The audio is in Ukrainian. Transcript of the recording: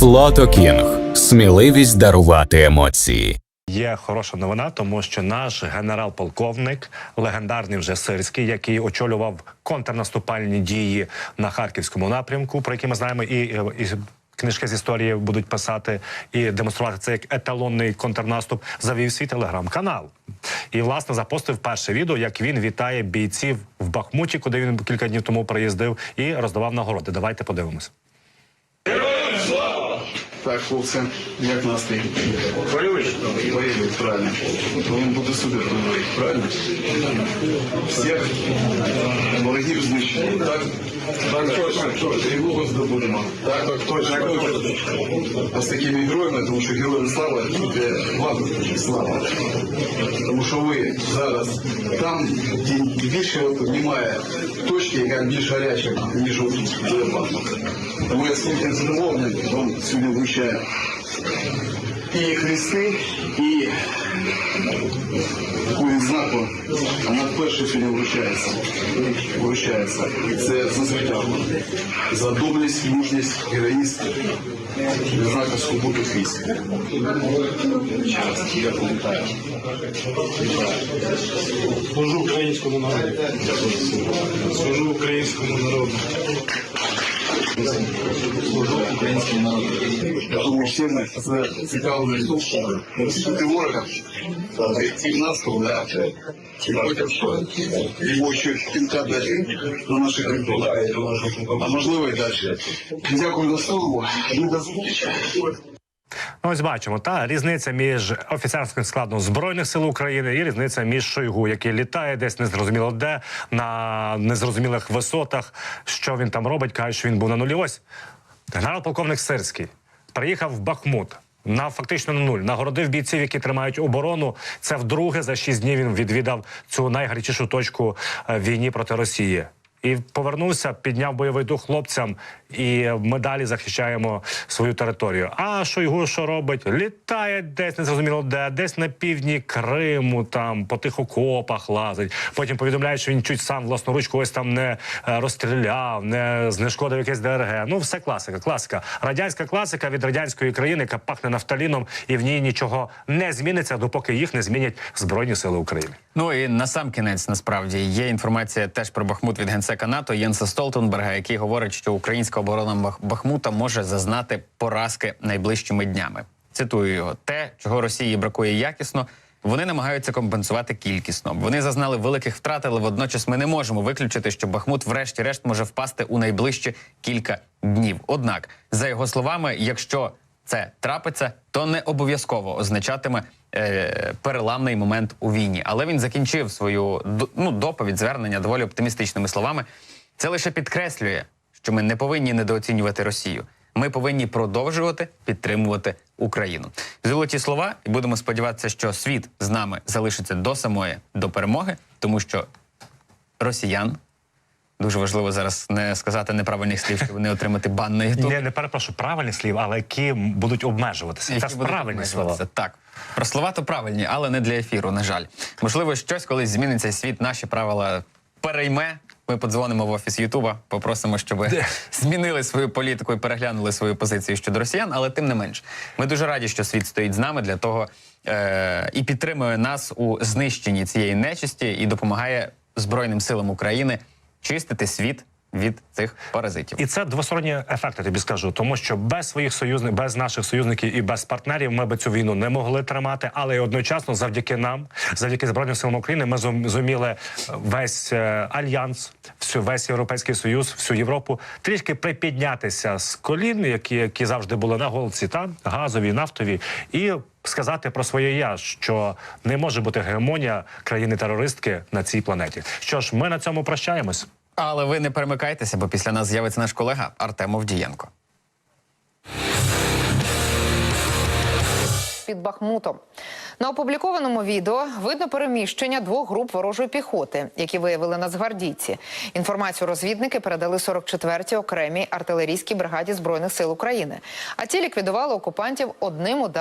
Слото Кінг. Сміливість дарувати емоції. Є хороша новина, тому що наш генерал-полковник, легендарний вже сирський, який очолював контрнаступальні дії на харківському напрямку, про які ми знаємо, і, і книжки з історії будуть писати і демонструвати це як еталонний контрнаступ, завів свій телеграм-канал. І власне запостив перше відео, як він вітає бійців в Бахмуті, куди він кілька днів тому приїздив, і роздавав нагороди. Давайте подивимось. Так, хлопці, як настрій? Бойовий? Бойовий, правильно. Він буде сюди проводити, правильно? Всіх ворогів знищено, так? Так, точно, Перемогу здобудемо. Так, так, точно. А з такими героями, тому що героям слава, буде вам слава. Тому що ви зараз там, де більше от немає точки, яка більш гаряча, ніж от Бахмут. Тому я з цим задоволенням вам сьогодні Вручаю і хрести, і відзнаку, вона вперше сьогодні вручається. Вручається. І це за звитягу. За доблесть, мужність, героїзм, відзнака свободи військ. Я пам'ятаю. Служу українському народу. Служу українському народу. Служу українському народу. Я думаю, всі ми це цікавили тут, що розсути ворога, і нас, да, і його ще кінка дати на наших територіях. А можливо і далі. Дякую за службу. До зустрічі. Ну, ось бачимо, та різниця між офіцерським складом збройних сил України і різниця між Шойгу, який літає десь незрозуміло де на незрозумілих висотах. Що він там робить? каже, що він був на нулі. Ось генерал-полковник Сирський приїхав в Бахмут. На фактично на нуль нагородив бійців, які тримають оборону. Це вдруге за шість днів він відвідав цю найгарячішу точку е, війні проти Росії. І повернувся, підняв бойовий дух хлопцям, і ми далі захищаємо свою територію. А Шойгу що робить? Літає десь незрозуміло де, десь на півдні Криму, там по тих окопах лазить. Потім повідомляє, що він чуть сам власноручку ось там не е, розстріляв, не знешкодив якесь ДРГ. Ну, все класика, класика. Радянська класика від радянської країни, яка пахне нафталіном, і в ній нічого не зміниться, допоки їх не змінять Збройні Сили України. Ну і на сам кінець насправді є інформація теж про Бахмут від генсека НАТО Єнса Столтенберга, який говорить, що українська оборона Бахмута може зазнати поразки найближчими днями. Цитую його: те, чого Росії бракує якісно. Вони намагаються компенсувати кількісно. Вони зазнали великих втрат, але водночас ми не можемо виключити, що Бахмут, врешті-решт, може впасти у найближчі кілька днів. Однак, за його словами, якщо це трапиться, то не обов'язково означатиме е, переламний момент у війні. Але він закінчив свою ну, доповідь звернення доволі оптимістичними словами. Це лише підкреслює, що ми не повинні недооцінювати Росію. Ми повинні продовжувати підтримувати Україну. Золоті слова, і будемо сподіватися, що світ з нами залишиться до самої до перемоги, тому що росіян дуже важливо зараз не сказати неправильних слів, щоб не отримати бан на YouTube. Не, не перепрошую правильні слів, але які будуть обмежуватися. Які Це будуть правильні слова. Так. Про слова то правильні, але не для ефіру, на жаль. Можливо, щось колись зміниться світ, наші правила перейме. Ми подзвонимо в офіс Ютуба, попросимо, щоб змінили свою політику і переглянули свою позицію щодо росіян, але тим не менш, ми дуже раді, що світ стоїть з нами для того е- і підтримує нас у знищенні цієї нечисті і допомагає Збройним силам України чистити світ від цих паразитів. І це двосторонні ефекти, тобі скажу, тому що без своїх союзників, без наших союзників і без партнерів ми би цю війну не могли тримати, але й одночасно, завдяки нам, завдяки збройним силам України, ми зуміли весь е, альянс, всю весь європейський союз, всю Європу трішки припіднятися з колін, які, які завжди були на голці, та газові, нафтові, і сказати про своє я, що не може бути гегемонія країни-терористки на цій планеті. Що ж, ми на цьому прощаємось. Але ви не перемикайтеся, бо після нас з'явиться наш колега Артем Овдієнко. під Бахмутом. На опублікованому відео видно переміщення двох груп ворожої піхоти, які виявили нацгвардійці. Інформацію розвідники передали 44-й окремій артилерійській бригаді збройних сил України. А ті ліквідували окупантів одним ударом.